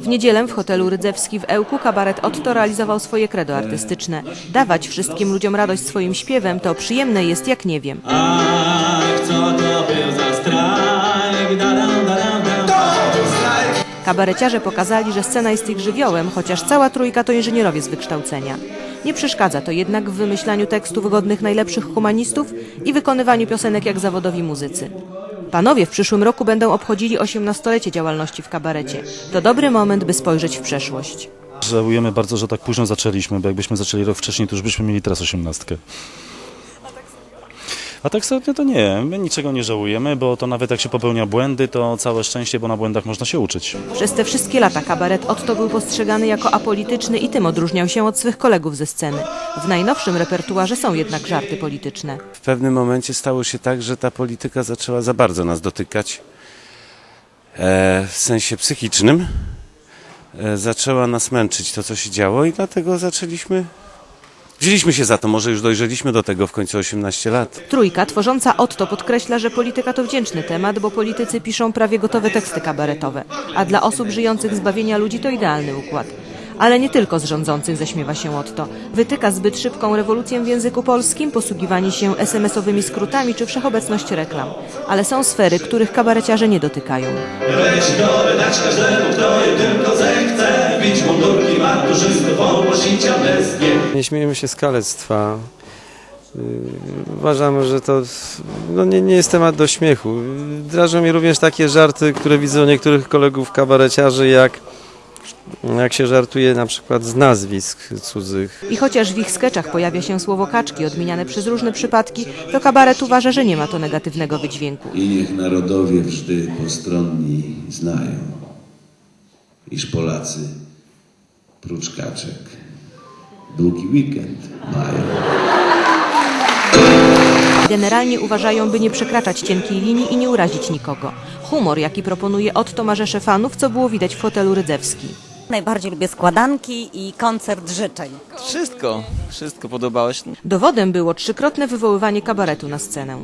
W niedzielę w hotelu Rydzewski w Ełku kabaret Otto realizował swoje credo artystyczne. Dawać wszystkim ludziom radość swoim śpiewem to przyjemne jest jak nie wiem. Ach, co to był za strajk, daram, daram, daram. Kabareciarze pokazali, że scena jest ich żywiołem, chociaż cała trójka to inżynierowie z wykształcenia. Nie przeszkadza to jednak w wymyślaniu tekstów godnych najlepszych humanistów i wykonywaniu piosenek jak zawodowi muzycy. Panowie w przyszłym roku będą obchodzili 18-lecie działalności w kabarecie. To dobry moment, by spojrzeć w przeszłość. Żałujemy bardzo, że tak późno zaczęliśmy, bo jakbyśmy zaczęli rok wcześniej, to już byśmy mieli teraz osiemnastkę. A tak sobie to nie, my niczego nie żałujemy, bo to nawet jak się popełnia błędy, to całe szczęście, bo na błędach można się uczyć. Przez te wszystkie lata kabaret Otto był postrzegany jako apolityczny i tym odróżniał się od swych kolegów ze sceny. W najnowszym repertuarze są jednak żarty polityczne. W pewnym momencie stało się tak, że ta polityka zaczęła za bardzo nas dotykać. E, w sensie psychicznym. E, zaczęła nas męczyć to, co się działo i dlatego zaczęliśmy... Wzięliśmy się za to, może już dojrzeliśmy do tego w końcu 18 lat. Trójka tworząca Otto podkreśla, że polityka to wdzięczny temat, bo politycy piszą prawie gotowe teksty kabaretowe, a dla osób żyjących z bawienia ludzi to idealny układ. Ale nie tylko z rządzących zaśmiewa się Otto. Wytyka zbyt szybką rewolucję w języku polskim, posługiwanie się SMS-owymi skrótami czy wszechobecność reklam. Ale są sfery, których kabareciarze nie dotykają. Weź biorę dać każdemu, kto je tylko zechce. Bić mundurki maturzystów, ogłosicia bestie. Nie śmiejemy się z kalectwa. Yy, Uważamy, że to no nie, nie jest temat do śmiechu. Drażą mnie również takie żarty, które widzę u niektórych kolegów kabareciarzy, jak, jak się żartuje na przykład z nazwisk cudzych. I chociaż w ich skeczach pojawia się słowo kaczki odmieniane przez różne przypadki, to kabaret uważa, że nie ma to negatywnego wydźwięku. I niech narodowie wżdy postronni znają, iż Polacy prócz kaczek długi weekend mają. Generalnie uważają, by nie przekraczać cienkiej linii i nie urazić nikogo. Humor, jaki proponuje Otto, ma rzesze fanów, co było widać w hotelu Rydzewski. Najbardziej lubię składanki i koncert życzeń. Wszystko, wszystko podobało się. Dowodem było trzykrotne wywoływanie kabaretu na scenę.